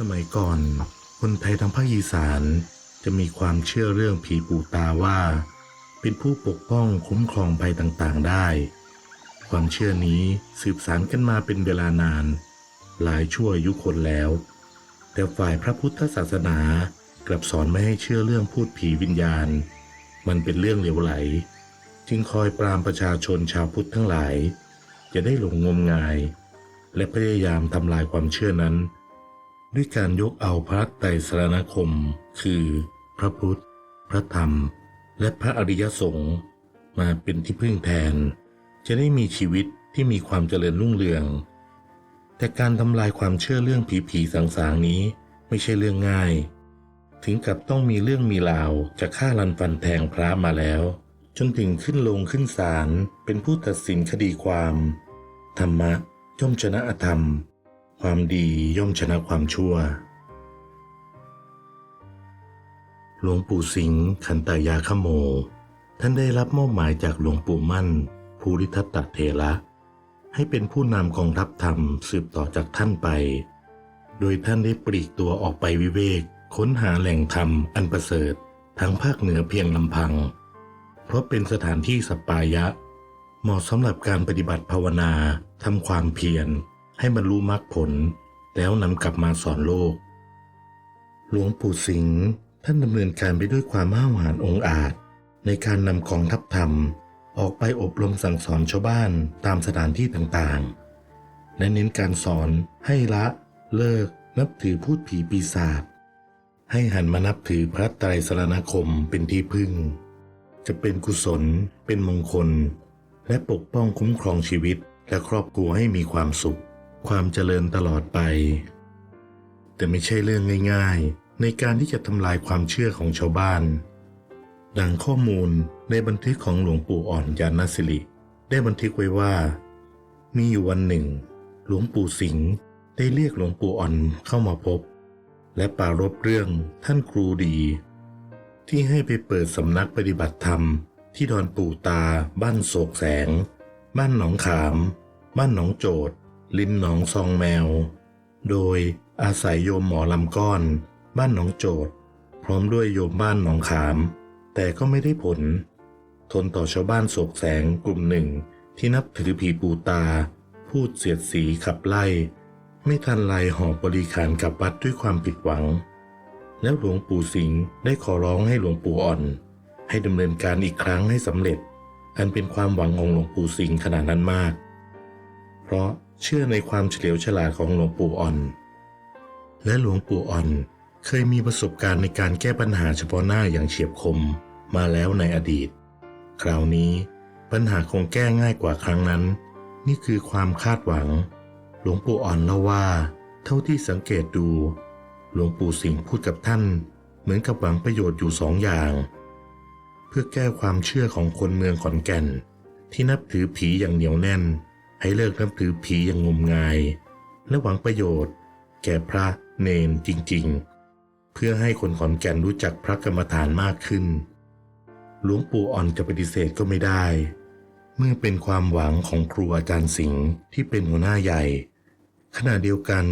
สมัยก่อน คนไทยทางภาคอีสานจะมีความเชื่อเรื่องผีปู่ตาว่า เป็นผู้ปกป้องคุ้มครองภัยต่างๆได้ ความเชื่อนี้สืบสานกันมาเป็นเวลานาน หลายชั่วอายุคนแล้ว แต่ฝ่ายพระพุทธศาสนากลับสอนไม่ให้เชื่อเรื่องพูดผีวิญญาณ มันเป็นเรื่องเหลวไหล จึงคอยปรามประชาชนชาวพุทธทั้งหลาย จะได้หลงงมงาย และพยายามทำลายความเชื่อนั้น ด้วยการยกเอาพระไตรสรณคม คือ พระพุทธ พระธรรม และพระอริยสงฆ์มาเป็นที่พึ่งแทน จะได้มีชีวิตที่มีความเจริญรุ่งเรือง แต่การทำลายความเชื่อเรื่องผีผีๆสางๆนี้ไม่ใช่เรื่องง่าย ถึงกับต้องมีเรื่องมีราวจะฆ่ารันฟันแทงพระมาแล้ว จนถึงขึ้นลงขึ้นศาลเป็นผู้ตัดสินคดีความ ธรรมะย่อมชนะอธรรม ความดีย่อมชนะความชั่ว หลวงปู่สิงห์ขันตายาขโม ท่านได้รับมอบหมายจากหลวงปู่มั่น ภูริทัตตเถระให้เป็นผู้นำกองทัพธรรมสืบต่อจากท่านไป โดยท่านได้ปลีกตัวออกไปวิเวก ค้นหาแหล่งธรรมอันประเสริฐทั้งภาคเหนือเพียงลำพัง เพราะเป็นสถานที่สปปายะ เหมาะสำหรับการปฏิบัติภาวนาทำความเพียร ให้บรรลุมรรคผลแล้วนำกลับมาสอนโลก หลวงปู่สิงห์ท่านดำเนินการไปด้วยความห้าวหาญองอาจ ในการนำกองทัพธรรม ออกไปอบรมสั่งสอนชาวบ้านตามสถานที่ต่างๆ และเน้นการสอนให้ละเลิกนับถือพูดผีปีศาจให้หันมานับถือพระไตรสรณคมเป็นที่พึ่ง จะเป็นกุศล เป็นมงคล และปกป้องคุ้มครองชีวิตและครอบครัวให้มีความสุข ความเจริญตลอดไป แต่ไม่ใช่เรื่องง่ายๆ ในการที่จะทำลายความเชื่อของชาวบ้าน ดังข้อมูลในบันทึกของหลวงปู่อ่อนยานสิริ ได้บันทึกไว้ว่า มีอยู่วันหนึ่ง หลวงปู่สิงห์ได้เรียกหลวงปู่อ่อนเข้ามาพบ และปรารบเรื่องท่านครูดี ที่ให้ไปเปิดสำนักปฏิบัติธรรม ที่ดอนปู่ตา บ้านโศกแสง บ้านหนองขาม บ้านหนองโจด ลินหนองซองแมว โดยอาศัยโยมหมอลำก้อน บ้านหนองโจดพร้อมด้วยโยมบ้านหนองขาม แต่ก็ไม่ได้ผล ทนต่อชาวบ้านโศกแสงกลุ่มหนึ่งที่นับถือผีปูตา พูดเสียดสีขับไล่ ไม่ทันไรหอบบริขารกลับวัดด้วยความผิดหวัง แล้วหลวงปู่สิงห์ได้ขอร้องให้หลวงปู่อ่อน ให้ดำเนินการอีกครั้งให้สำเร็จ อันเป็นความหวังของหลวงปู่สิงห์ขนาดนั้นมาก เพราะ เชื่อในความเฉลียวฉลาดของหลวงปู่อ่อน และหลวงปู่อ่อนเคยมีประสบการณ์ในการแก้ปัญหาเฉพาะหน้าอย่างเฉียบคมมาแล้วในอดีต คราวนี้ปัญหาคงแก้ง่ายกว่าครั้งนั้น นี่คือความคาดหวัง หลวงปู่อ่อนเล่าว่า เท่าที่สังเกตดู หลวงปู่สิงห์พูดกับท่าน เหมือนกับหวังประโยชน์อยู่สองอย่าง เพื่อแก้ความเชื่อของคนเมืองขอนแก่น ที่นับถือผีอย่างเหนียวแน่น ให้เลิกนับถือผีอย่างงมงาย และหวังประโยชน์ แก่พระเนนจริงๆ เพื่อให้คนขอนแก่นรู้จักพระกรรมฐานมากขึ้น หลวงปู่อ่อนจะปฏิเสธก็ไม่ได้ เมื่อเป็นความหวังของครูอาจารย์สิงห์ที่เป็นหัวหน้าใหญ่ ขณะเดียวกัน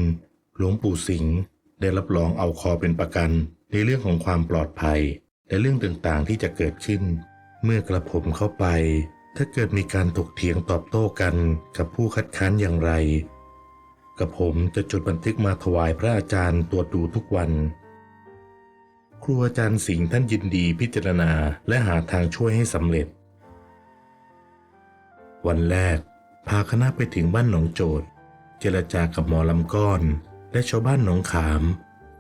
หลวงปู่สิงห์ได้รับรองเอาคอเป็นประกันในเรื่องของความปลอดภัย และเรื่องต่างๆที่จะเกิดขึ้น เมื่อกระผมเข้าไป ถ้าเกิดมีการถกเถียงตอบโต้กันกับผู้คัดค้านอย่างไร กับผมจะจดบันทึกมาถวายพระอาจารย์ตรวจดูทุกวัน ครูอาจารย์สิงห์ท่านยินดีพิจารณาและหาทางช่วยให้สำเร็จ วันแรก พาคณะไปถึงบ้านหนองโจดเจรจากับหมอลำก้อน และชาวบ้านหนองขาม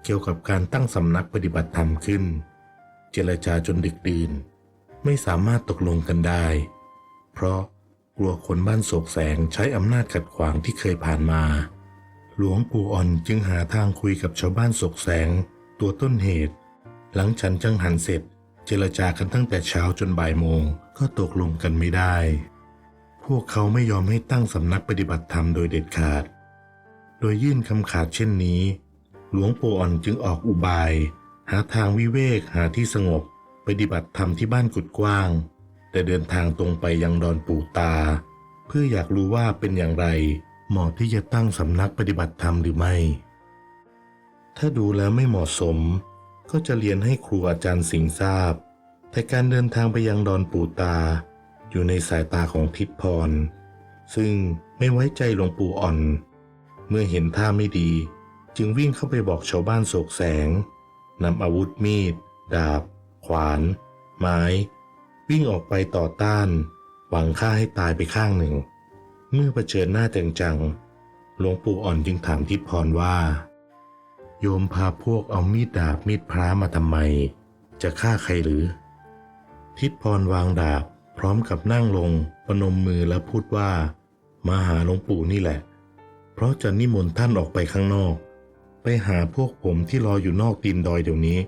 เกี่ยวกับการตั้งสำนักปฏิบัติธรรมขึ้น เจรจาจนดึกดื่น ไม่สามารถตกลงกันได้ เพราะกลัวคนบ้านโศกแสงใช้อำนาจขัดขวางที่เคยผ่านมา หลวงปู่อ่อนจึงหาทางคุยกับชาวบ้านโศกแสง ตัวต้นเหตุ หลังฉันจังหันเสร็จ เจรจากันตั้งแต่เช้าจนบ่ายโมงก็ตกลงกันไม่ได้ พวกเขาไม่ยอมให้ตั้งสำนักปฏิบัติธรรมโดยเด็ดขาด โดยยื่นคำขาดเช่นนี้ หลวงปู่อ่อนจึงออกอุบาย หาทางวิเวกหาที่สงบ ปฏิบัติธรรมที่บ้านกุดกว้าง แต่เดินทางตรงไปยังดอนปู่ตา เพื่ออยากรู้ว่าเป็นอย่างไรเหมาะที่จะตั้งสำนักปฏิบัติธรรมหรือไม่ ถ้าดูแล้วไม่เหมาะสม ก็จะเรียนให้ครูอาจารย์สิงห์ทราบ แต่การเดินทางไปยังดอนปู่ตา อยู่ในสายตาของทิดพร ซึ่งไม่ไว้ใจหลวงปู่อ่อน เมื่อเห็นท่าไม่ดี จึงวิ่งเข้าไปบอกชาวบ้านโศกแสงนำอาวุธมีด ดาบ ขวาน ไม้ วิ่งออกไปต่อต้าน หวังฆ่าให้ตายไปข้างหนึ่ง เมื่อเผชิญหน้าจังๆหลวงปู่อ่อนจึงถามทิดพรว่า โยมพาพวกเอามีดดาบมีดพระมาทำไม จะฆ่าใครหรือ ทิดพรวางดาบพร้อมกับนั่งลงปนมมือแล้วพูดว่า มาหาหลวงปู่นี่แหละ เพราะจะนิมนต์ท่านออกไปข้างนอก ไปหาพวกผมที่รออยู่นอกตีนดอยเดี๋ยวนี้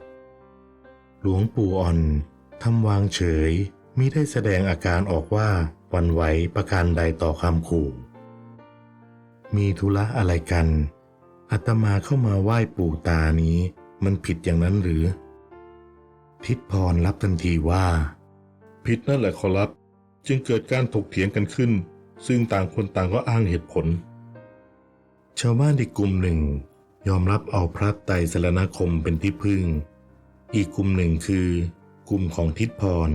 หลวงปู่อ่อน ทำวางเฉยมิได้แสดงอาการออกว่าหวันไหวประการใดต่อคำขู่ มีธุระอะไรกันอาตมาเข้ามาไหว้ปู่ตานี้ มันผิดอย่างนั้นหรือ ทิดพรรับทันทีว่า ผิดนั่นแหละขอรับ จึงเกิดการถกเถียงกันขึ้น ซึ่งต่างคนต่างก็อ้างเหตุผล ชาวบ้านอีกกลุ่มหนึ่ง ยอมรับเอาพระไตรสรณคมเป็นที่พึ่ง อีกกลุ่มหนึ่งคือ กลุ่มของทิดพร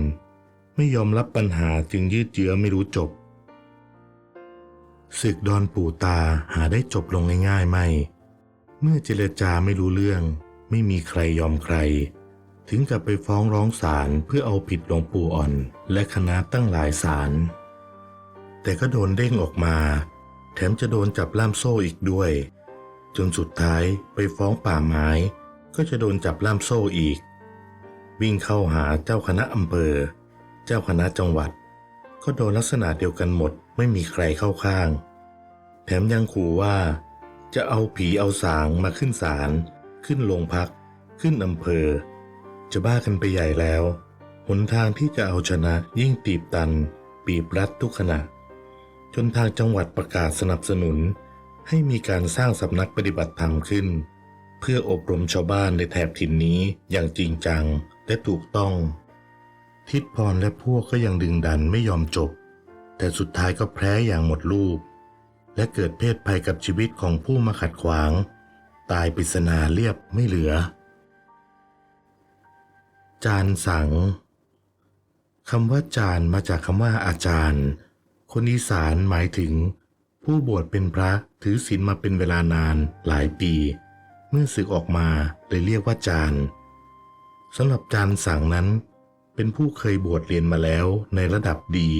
ไม่ยอมรับปัญหาจึงยืดเยื้อไม่รู้จบศึกดอนปู่ตาหาได้จบลงง่ายๆไม่ เมื่อเจรจาไม่รู้เรื่อง ไม่มีใครยอมใคร ถึงกับไปฟ้องร้องศาลเพื่อเอาผิดหลวงปู่อ่อน และคณะตั้งหลายศาลแต่ก็โดนเด้งออกมา แถมจะโดนจับล่ามโซ่อีกด้วย จนสุดท้ายไปฟ้องป่าไม้ ก็จะโดนจับล่ามโซ่อีก วิ่งเข้าหาเจ้าคณะอำเภอ เจ้าคณะจังหวัด ก็โดนลักษณะเดียวกันหมดไม่มีใครเข้าข้าง แถมยังขู่ว่า จะเอาผีเอาสางมาขึ้นศาลขึ้นโรงพัก ขึ้นอำเภอ จะบ้ากันไปใหญ่แล้วหนทางที่จะเอาชนะยิ่งตีบตัน ปีบรัดทุกขณะ จนทางจังหวัดประกาศสนับสนุน ให้มีการสร้างสำนักปฏิบัติธรรมขึ้น เพื่ออบรมชาวบ้านในแถบถิ่นนี้อย่างจริงจัง และถูกต้อง ทิดพรและพวกก็ยังดึงดันไม่ยอมจบ แต่สุดท้ายก็แพ้อย่างหมดรูป และเกิดเพศภัยกับชีวิตของผู้มาขัดขวาง ตายปริศนาเรียบไม่เหลือ จานสังคำว่าจานมาจากคำว่าอาจารย์ คนอีสานหมายถึง ผู้บวชเป็นพระถือศีลมาเป็นเวลานานหลายปี เมื่อศึกออกมาเลยเรียกว่าจาน สำหรับจานสั่งนั้น เป็นผู้เคยบวชเรียนมาแล้วในระดับดี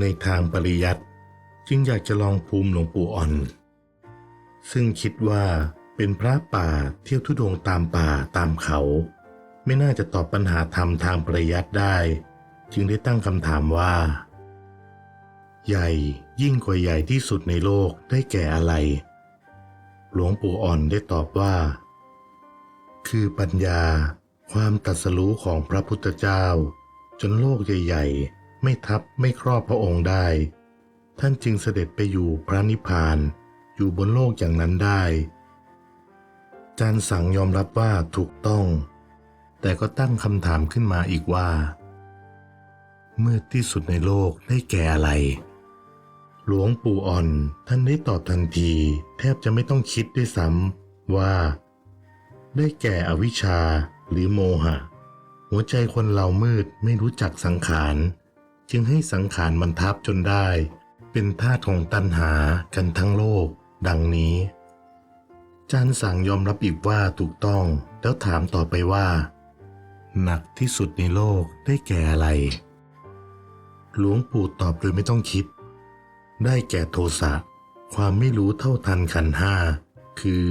ในทางปริยัติจึงอยากจะลองภูมิหลวงปู่อ่อน ซึ่งคิดว่าเป็นพระป่าเที่ยวทุดงตามป่าตามเขา ไม่น่าจะตอบปัญหาธรรมทางปริยัติได้ จึงได้ตั้งคำถามว่า ใหญ่ยิ่งกว่าใหญ่ที่สุดในโลกได้แก่อะไร หลวงปู่อ่อนได้ตอบว่า คือปัญญา ความตรัสรู้ของพระพุทธเจ้า จนโลกใหญ่ ๆ ไม่ทับไม่ครอบพระองค์ได้ ท่านจึงเสด็จไปอยู่พระนิพพาน อยู่บนโลกอย่างนั้นได้จารย์สังยอมรับว่าถูกต้อง แต่ก็ตั้งคำถามขึ้นมาอีกว่า เมื่อที่สุดในโลกได้แก่อะไร หลวงปู่อ่อนท่านได้ตอบทันที แทบจะไม่ต้องคิดด้วยซ้ำว่า ได้แก่อวิชชา หรือโมหะ หัวใจคนเรามืดไม่รู้จักสังขาร จึงให้สังขารมันทับจนได้ เป็นท่าทของตัณหากันทั้งโลก ดังนี้ จานสั่งยอมรับอีกว่าถูกต้องแล้วถามต่อไปว่า หนักที่สุดในโลกได้แก่อะไร หลวงปู่ตอบโดยไม่ต้องคิด ได้แก่โทสะความไม่รู้เท่าทันขันห้า คือ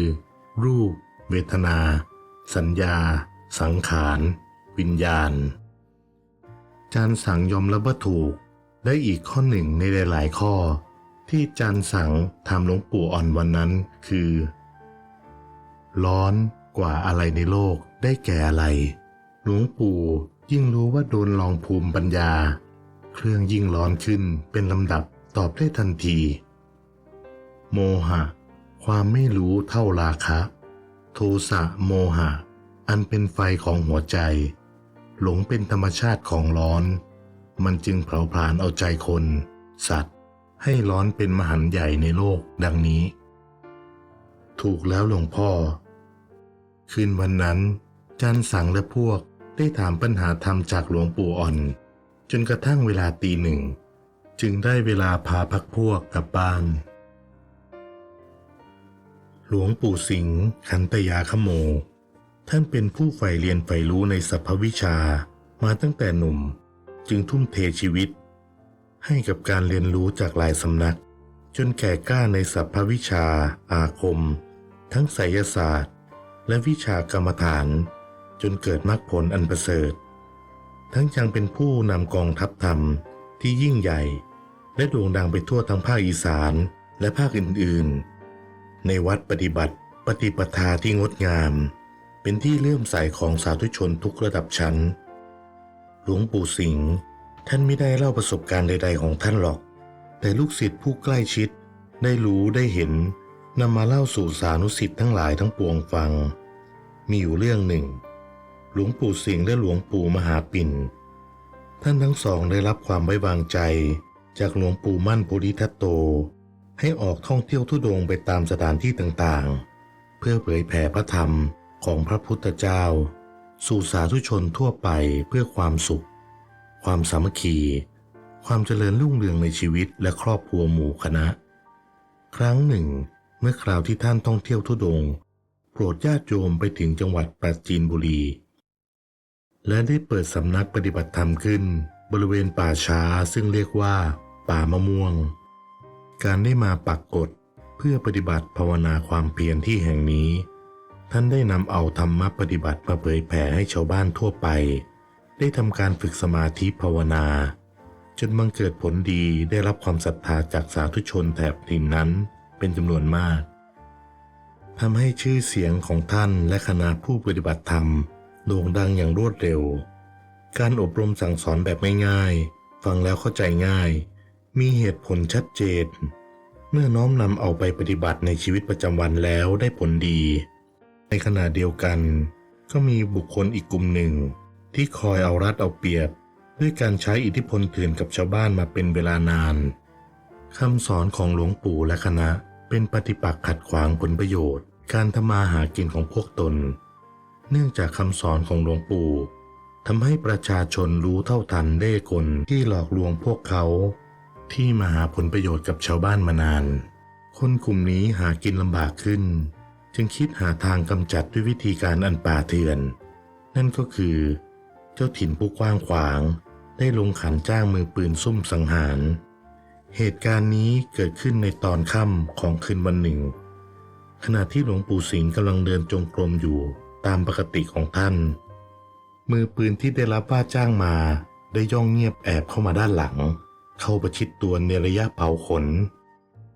รูป เวทนา สัญญา สังขาร วิญญาณ จานสังยอมรับว่าถูกได้อีกข้อหนึ่งในหลาย ๆ ข้อ ที่จานสังถามหลวงปู่อ่อนวันนั้นคือ ร้อนกว่าอะไรในโลกได้แก่อะไร หลวงปู่ยิ่งรู้ว่าโดนลองภูมิปัญญา เครื่องยิ่งร้อนขึ้นเป็นลำดับตอบได้ทันที โมหะ ความไม่รู้เท่าราคะ โทสะโมหะ อันเป็นไฟของหัวใจ หลงเป็นธรรมชาติของร้อน มันจึงเผาผลาญเอาใจคน สัตว์ ให้ร้อนเป็นมหันใหญ่ในโลกดังนี้ ถูกแล้วหลวงพ่อ คืนวันนั้น จันสังและพวกได้ถามปัญหาธรรมจากหลวงปู่อ่อน จนกระทั่งเวลาตีหนึ่ง จึงได้เวลาพาพักพวกกลับบ้านหลวงปู่สิงห์ขันตยาขโม ท่านเป็นผู้ใฝ่เรียนใฝ่รู้ในสรรพวิชามาตั้งแต่หนุ่มจึงทุ่มเทชีวิต ให้กับการเรียนรู้จากหลายสำนัก จนแก่กล้าในสรรพวิชา อาคม ทั้งไสยศาสตร์ และวิชากรรมฐาน จนเกิดมรรคผลอันประเสริฐ ทั้งยังเป็นผู้นำกองทัพธรรมที่ยิ่งใหญ่ และโด่งดังไปทั่วทั้งภาคอีสานและภาคอื่นๆ ในวัดปฏิบัติปฏิปทาที่งดงาม เป็นที่เลื่อมใสของสาธุชนทุกระดับชั้น หลวงปู่สิงห์ท่านไม่ได้เล่าประสบการณ์ใด ๆ ของท่านหรอก แต่ลูกศิษย์ผู้ใกล้ชิดได้รู้ได้เห็นนำมาเล่าสู่สานุสิทธิ์ทั้งหลายทั้งปวงฟัง มีอยู่เรื่องหนึ่ง หลวงปู่สิงห์และหลวงปู่มหาปิ่น ท่านทั้งสองได้รับความไว้วางใจ จากหลวงปู่มั่นปุริทัตโต ให้ออกท่องเที่ยวทุดงไปตามสถานที่ต่างๆ เพื่อเผยแผ่พระธรรม ของพระพุทธเจ้า สู่สาธุชนทั่วไปเพื่อความสุข ความสามัคคี ความเจริญรุ่งเรืองในชีวิตและครอบครัวหมู่คณะ ครั้งหนึ่ง เมื่อคราวที่ท่านท่องเที่ยวทุดง โปรดญาติโยมไปถึงจังหวัดปราจีนบุรี และได้เปิดสำนักปฏิบัติธรรมขึ้น บริเวณป่าช้าซึ่งเรียกว่า ป่ามะม่วง การได้มาปักกฎเพื่อปฏิบัติภาวนาความเพียรที่แห่งนี้ ท่านได้นำเอาธรรมะปฏิบัติมาเผยแผ่ให้ชาวบ้านทั่วไป ได้ทำการฝึกสมาธิภาวนา จนบังเกิดผลดีได้รับความศรัทธาจากสาธุชนแถบถิ่นนั้นเป็นจำนวนมากทำให้ชื่อเสียงของท่านและคณะผู้ปฏิบัติธรรมโด่งดังอย่างรวดเร็ว การอบรมสั่งสอนแบบง่ายๆ ฟังแล้วเข้าใจง่าย มีเหตุผลชัดเจน เมื่อน้อมนำเอาไปปฏิบัติในชีวิตประจำวันแล้วได้ผลดี ในขณะเดียวกัน ก็มีบุคคลอีกกลุ่มหนึ่ง ที่คอยเอารัดเอาเปรียบ ด้วยการใช้อิทธิพลเถื่อนกับชาวบ้านมาเป็นเวลานานคำสอนของหลวงปู่และคณะเป็นปฏิปักษ์ขัดขวางผลประโยชน์ การทำมาหากินของพวกตน เนื่องจากคำสอนของหลวงปู่ทำให้ประชาชนรู้เท่าทันเล่กลที่หลอกลวงพวกเขา ที่มาหาผลประโยชน์กับชาวบ้านมานาน คนกลุ่มนี้หากินลำบากขึ้น จึงคิดหาทางกำจัดด้วยวิธีการอันป่าเถื่อน นั่นก็คือ เจ้าถิ่นผู้กว้างขวาง ได้ลงขันจ้างมือปืนซุ่มสังหาร เหตุการณ์นี้เกิดขึ้นในตอนค่ำของคืนวันหนึ่ง ขณะที่หลวงปู่สิงห์กำลังเดินจงกรมอยู่ตามปกติของท่าน มือปืนที่ได้รับว่าจ้างมาได้ย่องเงียบแอบเข้ามาด้านหลัง เข้าประชิดตัวในระยะเผาขน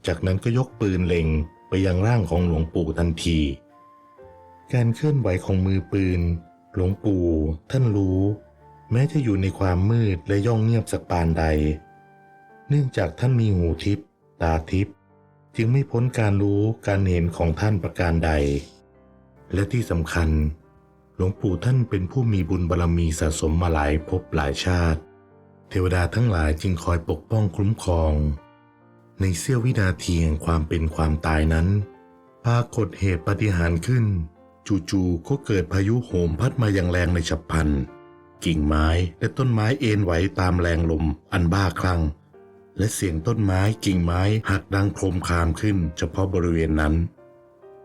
จากนั้นก็ยกปืนเล็ง ไปยังร่างของหลวงปู่ทันที การเคลื่อนไหวของมือปืน หลวงปู่ท่านรู้ แม้จะอยู่ในความมืดและย่องเงียบสักปานใด เนื่องจากท่านมีหูทิพย์ตาทิพย์จึงไม่พ้นการรู้การเห็นของท่านประการใด และที่สำคัญ หลวงปู่ท่านเป็นผู้มีบุญบารรมีสะสมมาหลายภพหลายชาติ เทวดาทั้งหลายจึงคอยปกป้องคุ้มครอง ในเสี้ยววินาทีแห่งความเป็นความตายนั้น ปรากฏเหตุปฏิหารขึ้น จู่ๆก็เกิดพายุโหมพัดมาอย่างแรงในฉับพลัน กิ่งไม้และต้นไม้เอ็นไหวตามแรงลมอันบ้าคลั่ง และเสียงต้นไม้กิ่งไม้หักดังโครมครามขึ้นเฉพาะบริเวณนั้น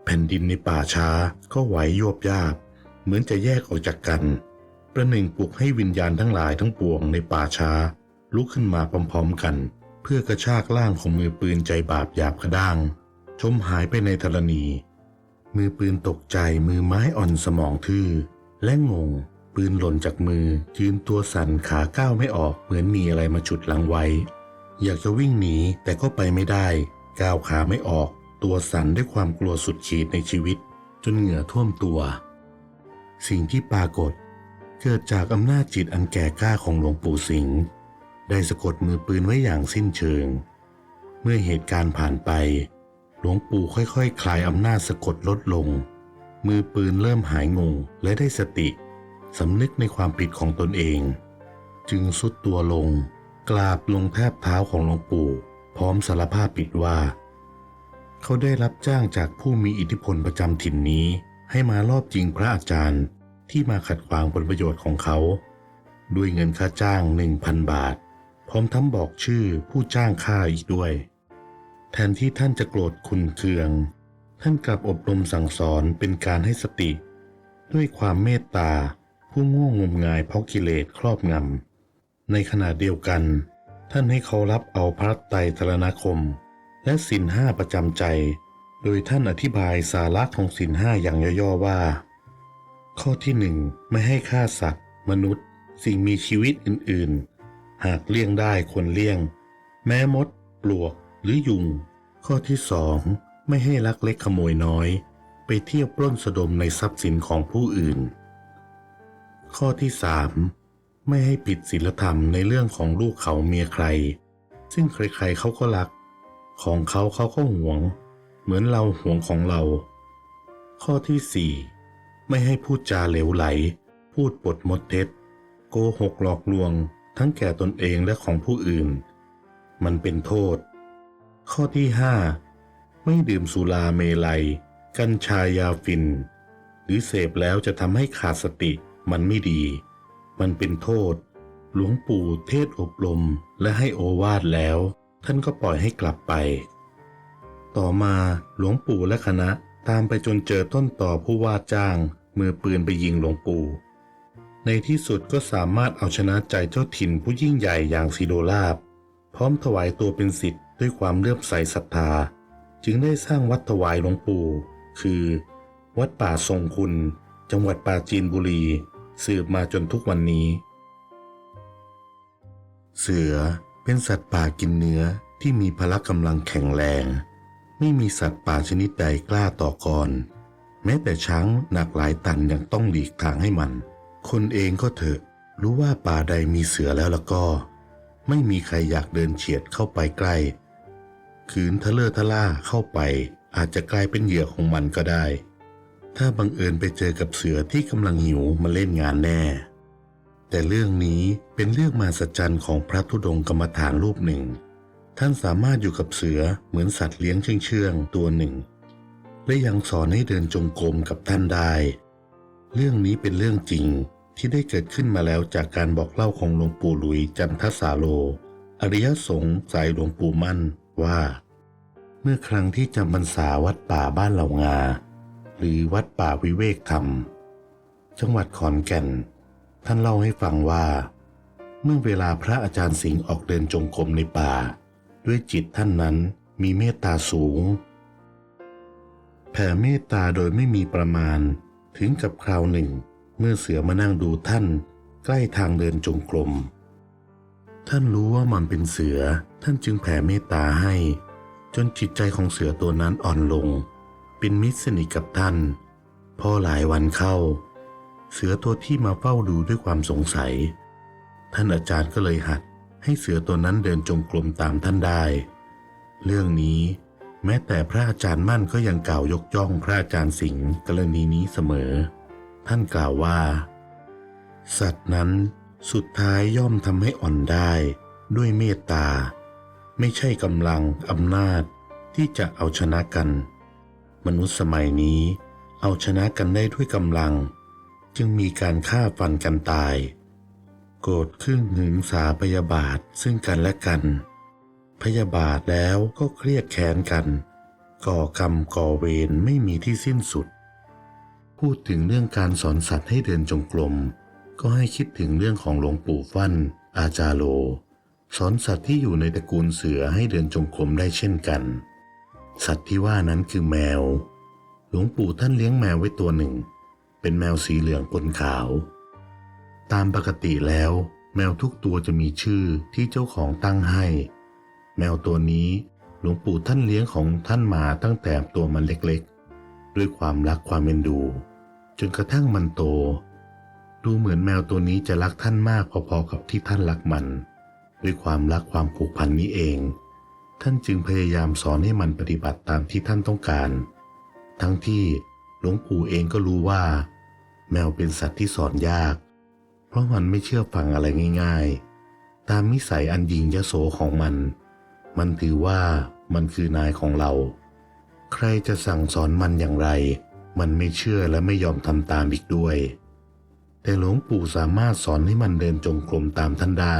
แผ่นดินในป่าช้าก็ไหวโยบยาบ เหมือนจะแยกออกจากกัน ประหนึ่งปลุกให้วิญญาณทั้งหลายทั้งปวงในป่าช้าลุกขึ้นมาพร้อมๆกัน เพื่อกระชากล่างของมือปืนใจบาปหยาบกระด้าง ชมหายไปในธรณี มือปืนตกใจมือไม้อ่อนสมองทื่อ และงง ปืนหล่นจากมือยืนตัวสั่นขาก้าวไม่ออกเหมือนมีอะไรมาฉุดหลังไว้ อยากจะวิ่งหนีแต่ก็ไปไม่ได้ก้าวขาไม่ออก ตัวสั่นด้วยความกลัวสุดขีดในชีวิต จนเหงื่อท่วมตัว สิ่งที่ปรากฏ เกิดจากอำนาจจิตอันแก่กล้าของหลวงปู่สิงห์ ได้สะกดมือปืนไว้อย่างสิ้นเชิง เมื่อเหตุการณ์ผ่านไป หลวงปู่ค่อยๆคคลายอำนาจสะกดลดลง มือปืนเริ่มหายงงและได้สติสำนึกในความผิดของตนเอง จึงสุดตัวลง กราบลงแทบเท้าของหลวงปู่ พร้อมสารภาพผิดว่า เขาได้รับจ้างจากผู้มีอิทธิพลประจำถิ่นนี้ ให้มารอบจริงพระอาจารย์ที่มาขัดขวางผลประโยชน์ของเขา ด้วยเงินค่าจ้างหนึ่งพันบาท พร้อมทั้งบอกชื่อผู้จ้างค่าอีกด้วย แทนที่ท่านจะโกรธขุนเคือง ท่านกลับอบรมสั่งสอนเป็นการให้สติ ด้วยความเมตตาผู้ง่วงงมงายเพราะกิเลสครอบงำในขณะเดียวกัน ท่านให้เขารับเอาพระไตรตรณคม และสินห้าประจำใจ โดยท่านอธิบายสาระของสินห้าอย่างย่อๆว่า ข้อที่หนึ่งไม่ให้ฆ่าสัตว์ มนุษย์ สิ่งมีชีวิตอื่นๆ หากเลี่ยงได้ควรเลี่ยง แม้มด ปลวกหรือยุง ข้อที่สองไม่ให้ลักเล็กขโมยน้อย ไปเที่ยวปล้นสะดมในทรัพย์สินของผู้อื่น ข้อที่สามไม่ให้ผิดศีลธรรมในเรื่องของลูกเขาเมียใคร ซึ่งใครๆเขาก็รัก ของเขาเขาก็หวง เหมือนเราหวงของเรา ข้อที่สี่ไม่ให้พูดจาเหลวไหล พูดปดมดเท็จ โกหกหลอกลวง ทั้งแก่ตนเองและของผู้อื่น มันเป็นโทษ ข้อที่ห้าไม่ดื่มสุราเมลัย กัญชายาฟิน หรือเสพแล้วจะทำให้ขาดสติมันไม่ดี มันเป็นโทษ หลวงปู่เทศอบรมและให้โอวาทแล้ว ท่านก็ปล่อยให้กลับไป ต่อมาหลวงปู่และคณะตามไปจนเจอต้นต่อผู้ว่าจ้าง มือปืนไปยิงหลวงปู่ ในที่สุดก็สามารถเอาชนะใจเจ้าถิ่นผู้ยิ่งใหญ่อย่างซิโดลาบ พร้อมถวายตัวเป็นศิษย์ด้วยความเลื่อมใสศรัทธา จึงได้สร้างวัดถวายหลวงปู่ คือ วัดป่าทรงคุณ จังหวัดปราจีนบุรี สืบมาจนทุกวันนี้ เสือเป็นสัตว์ป่ากินเนื้อที่มีพละกำลังแข็งแรง ไม่มีสัตว์ป่าชนิดใดกล้าต่อกร แม้แต่ช้างหนักหลายตันยังต้องหลีกทางให้มัน คนเองก็เถอะ รู้ว่าป่าใดมีเสือแล้วแล้วก็ ไม่มีใครอยากเดินเฉียดเข้าไปใกล้ขืนทะเลอะทะล่าเข้าไปอาจจะกลายเป็นเหยื่อของมันก็ได้ ถ้าบังเอิญไปเจอกับเสือที่กำลังหิวมาเล่นงานแน่ แต่เรื่องนี้เป็นเรื่องมหัศจรรย์ของพระธุดงค์กรรมฐานรูปหนึ่ง ท่านสามารถอยู่กับเสือเหมือนสัตว์เลี้ยงเชื่องๆตัวหนึ่ง และยังสอนให้เดินจงกรมกับท่านได้ เรื่องนี้เป็นเรื่องจริงที่ได้เกิดขึ้นมาแล้วจากการบอกเล่าของหลวงปู่หลุยจันทสาโล อริยสงฆ์สายหลวงปู่มั่นว่า เมื่อครั้งที่จำพรรษาวัดป่าบ้านเหล่างา หรือวัดป่าวิเวกธรรม จังหวัดขอนแก่น ท่านเล่าให้ฟังว่า เมื่อเวลาพระอาจารย์สิงห์ออกเดินจงกรมในป่า ด้วยจิตท่านนั้นมีเมตตาสูง แผ่เมตตาโดยไม่มีประมาณ ถึงกับคราวหนึ่ง เมื่อเสือมานั่งดูท่าน ใกล้ทางเดินจงกรม ท่านรู้ว่ามันเป็นเสือ ท่านจึงแผ่เมตตาให้ จนจิตใจของเสือตัวนั้นอ่อนลง เป็นมิตรสนิทกับท่าน พอหลายวันเข้า เสือตัวที่มาเฝ้าดูด้วยความสงสัย ท่านอาจารย์ก็เลยหัดให้เสือตัวนั้นเดินจงกรมตามท่านได้ เรื่องนี้ แม้แต่พระอาจารย์มั่นก็ยังกล่าวยกย่องพระอาจารย์สิงห์กรณีนี้เสมอ ท่านกล่าวว่า สัตว์นั้นสุดท้ายย่อมทำให้อ่อนได้ด้วยเมตตา ไม่ใช่กำลังอำนาจที่จะเอาชนะกัน มนุษย์สมัยนี้ เอาชนะกันได้ด้วยกำลัง จึงมีการฆ่าฟันกันตาย โกรธครึ่งหึงสาพยาบาทซึ่งกันและกัน พยาบาทแล้วก็เครียดแค้นกัน ก่อกรรมก่อเวรไม่มีที่สิ้นสุด พูดถึงเรื่องการสอนสัตว์ให้เดินจงกรมก็ให้คิดถึงเรื่องของหลวงปู่ฟั่น อาจารโล สอนสัตว์ที่อยู่ในตระกูลเสือให้เดินจงกรมได้เช่นกัน สัตว์ที่ว่านั้นคือแมว หลวงปู่ท่านเลี้ยงแมวไว้ตัวหนึ่ง เป็นแมวสีเหลืองปนขาว ตามปกติแล้ว แมวทุกตัวจะมีชื่อที่เจ้าของตั้งให้ แมวตัวนี้หลวงปู่ท่านเลี้ยงของท่านมาตั้งแต่ตัวมันเล็กๆ ด้วยความรักความเอ็นดู จนกระทั่งมันโต ดูเหมือนแมวตัวนี้จะรักท่านมากพอๆกับที่ท่านรักมัน ด้วยความรักความผูกพันนี้เอง ท่านจึงพยายามสอนให้มันปฏิบัติตามที่ท่านต้องการ ทั้งที่หลวงปู่เองก็รู้ว่า แมวเป็นสัตว์ที่สอนยาก เพราะมันไม่เชื่อฟังอะไรง่าย ๆ ตามนิสัยอันยิงยโสของมัน มันถือว่ามันคือนายของเรา ใครจะสั่งสอนมันอย่างไร มันไม่เชื่อและไม่ยอมทำตามอีกด้วย แต่หลวงปู่สามารถสอนให้มันเดินจงกรมตามท่านได้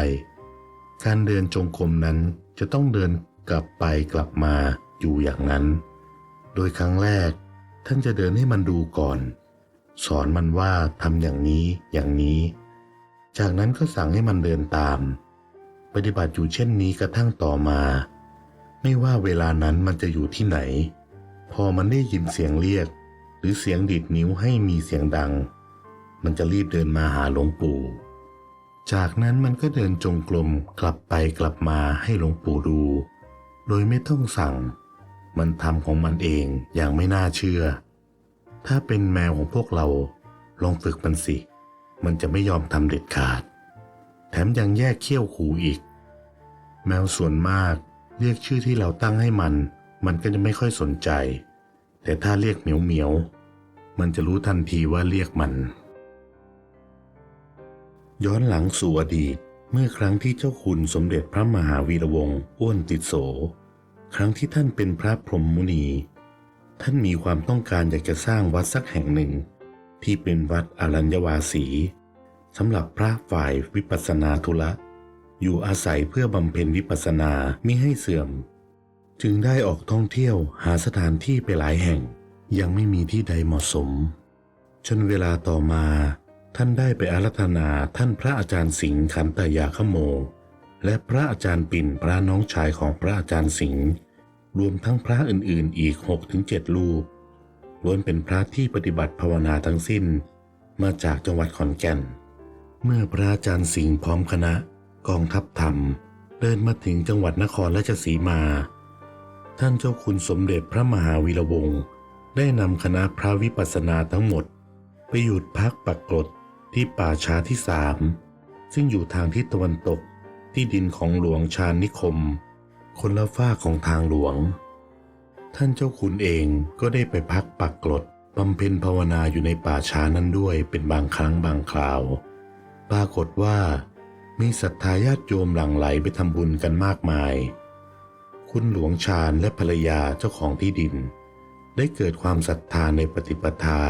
การเดินจงกรมนั้นจะต้องเดินกลับไปกลับมาอยู่อย่างนั้น โดยครั้งแรก ท่านจะเดินให้มันดูก่อน สอนมันว่าทำอย่างนี้อย่างนี้ จากนั้นก็สั่งให้มันเดินตาม ปฏิบัติอยู่เช่นนี้กระทั่งต่อมา ไม่ว่าเวลานั้นมันจะอยู่ที่ไหน พอมันได้ยินเสียงเรียก หรือเสียงดีดนิ้วให้มีเสียงดัง มันจะรีบเดินมาหาหลวงปู่ จากนั้นมันก็เดินจงกรมกลับไปกลับมาให้หลวงปู่ดู โดยไม่ต้องสั่ง มันทำของมันเองอย่างไม่น่าเชื่อ ถ้าเป็นแมวของพวกเราลองฝึกมันสิ มันจะไม่ยอมทำเด็ดขาด แถมยังแยกเขี้ยวขู่อีก แมวส่วนมากเรียกชื่อที่เราตั้งให้มัน มันก็จะไม่ค่อยสนใจ แต่ถ้าเรียกเหมียวเหมียว มันจะรู้ทันทีว่าเรียกมัน ย้อนหลังสู่อดีตเมื่อครั้งที่เจ้าคุณสมเด็จพระมหาวีระวงศ์อ้วนติดโส ครั้งที่ท่านเป็นพระพรหมมุนี ท่านมีความต้องการอยากจะสร้างวัดสักแห่งหนึ่ง ที่เป็นวัดอรัญญวาสี สำหรับพระฝ่ายวิปัสสนาธุระ อยู่อาศัยเพื่อบำเพ็ญวิปัสสนามิให้เสื่อม จึงได้ออกท่องเที่ยวหาสถานที่ไปหลายแห่ง ยังไม่มีที่ใดเหมาะสม จนเวลาต่อมา ท่านได้ไปอารัธนาท่านพระอาจารย์สิงห์ขันตยาขโม และพระอาจารย์ปิ่นพระน้องชายของพระอาจารย์สิงห์รวมทั้งพระอื่นๆอีก6-7รูปล้วนเป็นพระที่ปฏิบัติภาวนาทั้งสิ้น มาจากจังหวัดขอนแก่น เมื่อพระอาจารย์สิงห์พร้อมคณะกองทัพธรรม เดินมาถึงจังหวัดนครราชสีมา ท่านเจ้าคุณสมเด็จพระมหาวีระวงศ์ได้นำคณะพระวิปัสสนาทั้งหมด ไปหยุดพักปักกรดที่ป่าช้าที่สามซึ่งอยู่ทางทิศตะวันตกที่ดินของหลวงชาญนิคม คนละฝ้าของทางหลวง ท่านเจ้าขุนเองก็ได้ไปพักปักกรดบำเพ็ญภาวนาอยู่ในป่าช้านั้นด้วยเป็นบางครั้งบางคราว ปรากฏว่า มีศรัทธาญาติโยมหลั่งไหลไปทำบุญกันมากมาย คุณหลวงชาญและภรรยาเจ้าของที่ดิน ได้เกิดความศรัทธาในปฏิปทา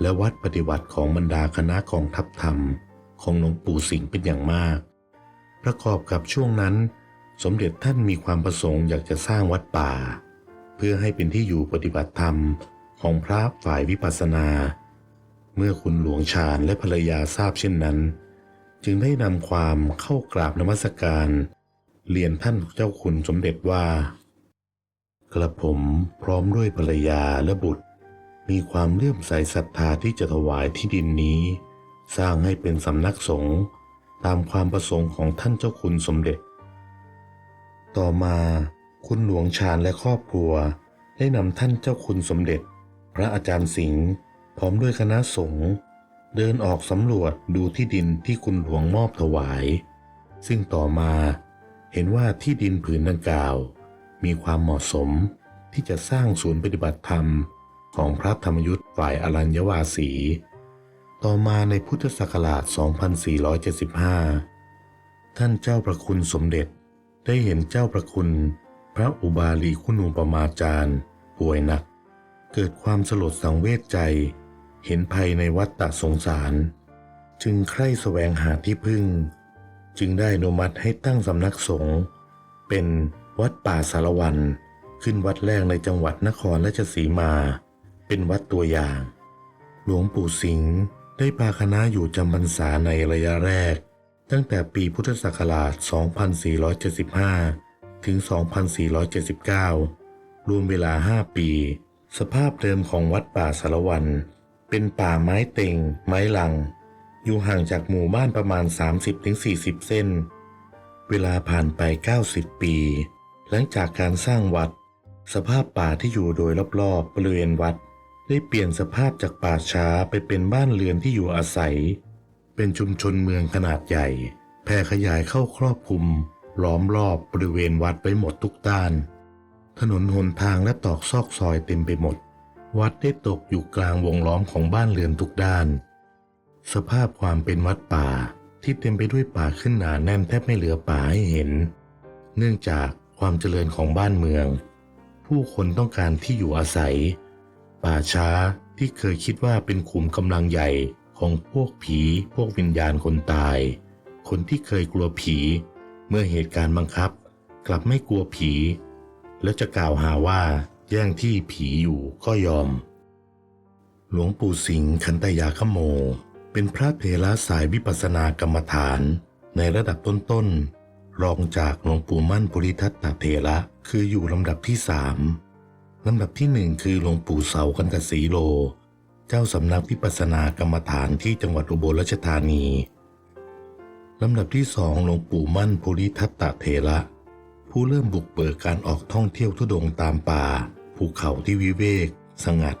และวัดปฏิบัติของบรรดาคณะกองทัพธรรม ของหลวงปู่สิงห์เป็นอย่างมาก ประกอบกับช่วงนั้น สมเด็จท่านมีความประสงค์อยากจะสร้างวัดป่า เพื่อให้เป็นที่อยู่ปฏิบัติธรรมของพระฝ่ายวิปัสสนา เมื่อคุณหลวงชาญและภรรยาทราบเช่นนั้น จึงได้นำความเข้ากราบนมัสการ เรียนท่านเจ้าคุณสมเด็จว่า กระผมพร้อมด้วยภรรยาและบุตร มีความเลื่อมใสศรัทธาที่จะถวายที่ดินนี้ สร้างให้เป็นสำนักสงฆ์ตามความประสงค์ของท่านเจ้าคุณสมเด็จ ต่อมาคุณหลวงชาญและครอบครัวได้นำท่านเจ้าคุณสมเด็จ พระอาจารย์สิงห์ พร้อมด้วยคณะสงฆ์เดินออกสำรวจดูที่ดินที่คุณหลวงมอบถวาย ซึ่งต่อมาเห็นว่าที่ดินผืนดังกล่าว มีความเหมาะสมที่จะสร้างศูนย์ปฏิบัติธรรมของพระธรรมยุทธ์ฝ่ายอรัญญวาสี ต่อมาในพุทธศักราช 2475 ท่านเจ้าประคุณสมเด็จได้เห็นเจ้าประคุณ พระอุบาลีคุณูปมาจารย์ ป่วยหนัก เกิดความสลดสังเวชใจ เห็นภัยในวัฏฏะสงสาร จึงใคร่แสวงหาที่พึ่ง จึงได้อนุมัติให้ตั้งสำนักสงฆ์เป็นวัดป่าสารวัน ขึ้นวัดแรกในจังหวัดนครราชสีมา เป็นวัดตัวอย่าง หลวงปู่สิงห์ได้พาคณะอยู่จำพรรษาในระยะแรก ตั้งแต่ปีพุทธศักราช 2475 ถึง 2479 รวมเวลา 5 ปี สภาพเดิมของวัดป่าสารวัน เป็นป่าไม้เต็งไม้ลัง อยู่ห่างจากหมู่บ้านประมาณ 30-40 เส้น เวลาผ่านไป 90 ปี หลังจากการสร้างวัด สภาพป่าที่อยู่โดยรอบๆบริเวณวัด ได้เปลี่ยนสภาพจากป่าช้าไปเป็นบ้านเรือนที่อยู่อาศัย เป็นชุมชนเมืองขนาดใหญ่ แผ่ขยายเข้าครอบคลุม ล้อมรอบบริเวณวัดไปหมดทุกด้าน ถนนหนทางและตอกซอกซอยเต็มไปหมด วัดได้ตกอยู่กลางวงล้อมของบ้านเรือนทุกด้าน สภาพความเป็นวัดป่าที่เต็มไปด้วยป่าขึ้นหนาแน่นแทบไม่เหลือป่าให้เห็น เนื่องจากความเจริญของบ้านเมือง ผู้คนต้องการที่อยู่อาศัย ป่าช้าที่เคยคิดว่าเป็นขุมกำลังใหญ่ของพวกผี พวกวิญญาณคนตาย คนที่เคยกลัวผี เมื่อเหตุการณ์บังคับ กลับไม่กลัวผี แล้วจะกล่าวหาว่า แย่งที่ผีอยู่ก็ยอม หลวงปู่สิงห์ขันตยาขโม เป็นพระเถระสายวิปัสสนากรรมฐานในระดับต้นๆ รองจากหลวงปู่มั่นปุริทัตตเถระคืออยู่ลำดับที่สามลำดับที่หนึ่งคือหลวงปู่เสากันตสีโล เจ้าสำนักวิปัสสนากรรมฐานที่จังหวัดอุบลราชธานีลำดับที่สองหลวงปู่มั่นปุริทัตตเถระผู้เริ่มบุกเบิกการออกท่องเที่ยวทุดงตามป่า ภูเขาที่วิเวก สงัด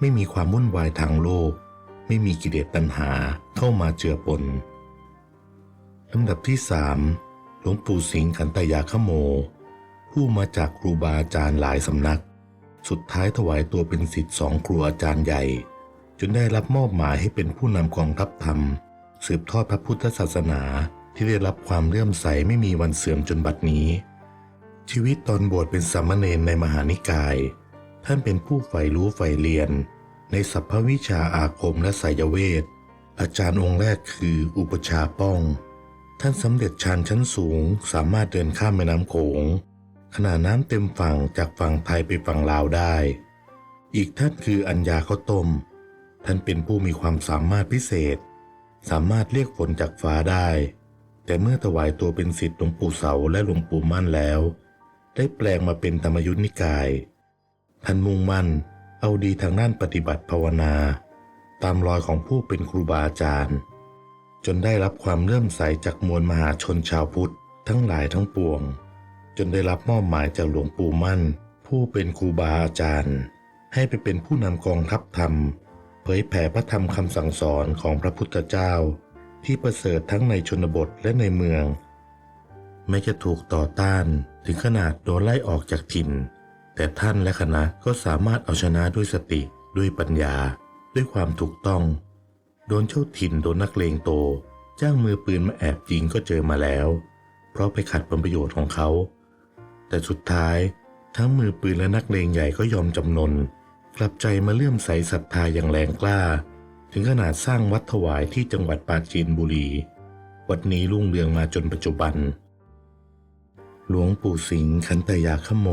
ไม่มีความวุ่นวายทางโลก ไม่มีกิเลสตัณหาเข้ามาเจือปนลำดับที่สามหลวงปู่สิงห์ขันตยาขโม ผู้มาจากครูบาอาจารย์หลายสำนัก สุดท้ายถวายตัวเป็นสิทธิ์สองครูอาจารย์ใหญ่ จนได้รับมอบหมายให้เป็นผู้นำกองทัพธรรม สืบทอดพระพุทธศาสนาที่ได้รับความเลื่อมใสไม่มีวันเสื่อมจนบัดนี้ ชีวิตตอนบวชเป็นสามเณรในมหานิกาย ท่านเป็นผู้ใฝ่รู้ใฝ่เรียน ในสัพพวิชาอาคมและไสยเวท อาจารย์องค์แรกคืออุปชาป้อง ท่านสำเร็จฌานชั้นสูงสามารถเดินข้ามแม่น้ำโขงขณะน้ำเต็มฝั่งจากฝั่งไทยไปฝั่งลาวได้ อีกท่านคืออัญญาข้าวต้ม ท่านเป็นผู้มีความสามารถพิเศษ สามารถเรียกฝนจากฟ้าได้ แต่เมื่อถวายตัวเป็นศิษย์หลวงปู่เสาและหลวงปู่มั่นแล้ว ได้แปลงมาเป็นธรรมยุทธนิกาย ท่านมุ่งมั่นเอาดีทางด้านปฏิบัติภาวนา ตามรอยของผู้เป็นครูบาอาจารย์ จนได้รับความเลื่อมใสจากมวลมหาชนชาวพุทธทั้งหลายทั้งปวง จนได้รับมอบหมายจากหลวงปู่มั่น ผู้เป็นครูบาอาจารย์ ให้ไปเป็นผู้นำกองทัพธรรม เผยแผ่พระธรรมคำสั่งสอนของพระพุทธเจ้า ที่ประเสริฐทั้งในชนบทและในเมือง แม้จะถูกต่อต้าน ถึงขนาดโดนไล่ออกจากถิ่น แต่ท่านและคณะก็สามารถเอาชนะด้วยสติด้วยปัญญา ด้วยความถูกต้อง โดนเจ้าถิ่นโดนนักเลงโต จ้างมือปืนมาแอบยิงก็เจอมาแล้ว เพราะไปขัดผลประโยชน์ของเขา แต่สุดท้ายทั้งมือปืนและนักเลงใหญ่ก็ยอมจำนน กลับใจมาเลื่อมใสศรัทธาอย่างแรงกล้า ถึงขนาดสร้างวัดถวายที่จังหวัดปราจีนบุรี วัดนี้รุ่งเรืองมาจนปัจจุบัน หลวงปู่สิงห์ขันตยาขโม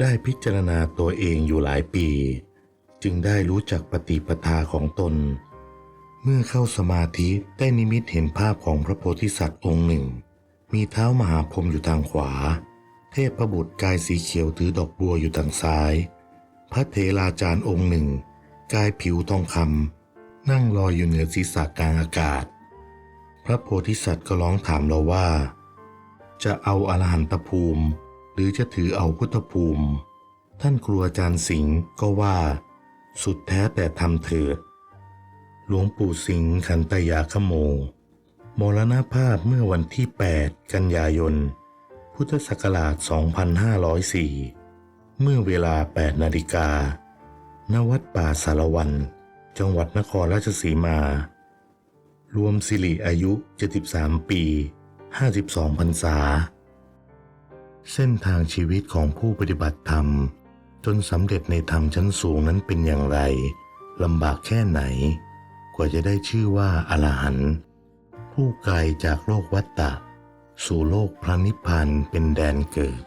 ได้พิจารณาตัวเองอยู่หลายปี จึงได้รู้จักปฏิปทาของตน เมื่อเข้าสมาธิได้นิมิตเห็นภาพของพระโพธิสัตว์องค์หนึ่ง มีเท้ามหาพรหมอยู่ทางขวา เทพประบุตรกายสีเขียวถือดอกบัวอยู่ทางซ้าย พระเทราจารย์องค์หนึ่ง กายผิวทองคำนั่งลอยอยู่เหนือศีรษะกลางอากาศ พระโพธิสัตว์ก็ร้องถามเราว่า จะเอาอรหันตภูมิ หรือจะถือเอาพุทธภูมิ ท่านครูอาจารย์สิงห์ก็ว่า สุดแท้แต่ทำเถิด หลวงปู่สิงห์ขันตยาขโม มรณภาพเมื่อวันที่ 8 กันยายน พุทธศักราช 2504 เมื่อเวลา 8 นาฬิกาณวัดป่าสารวัน จังหวัดนครราชสีมา รวมสิริอายุ 73 ปี 52พรรษา เส้นทางชีวิตของผู้ปฏิบัติธรรม จนสำเร็จในธรรมชั้นสูงนั้นเป็นอย่างไรลำบากแค่ไหน กว่าจะได้ชื่อว่าอรหันต์ผู้ไกลจากโลกวัฏฏะสู่โลกพระนิพพานเป็นแดนเกิด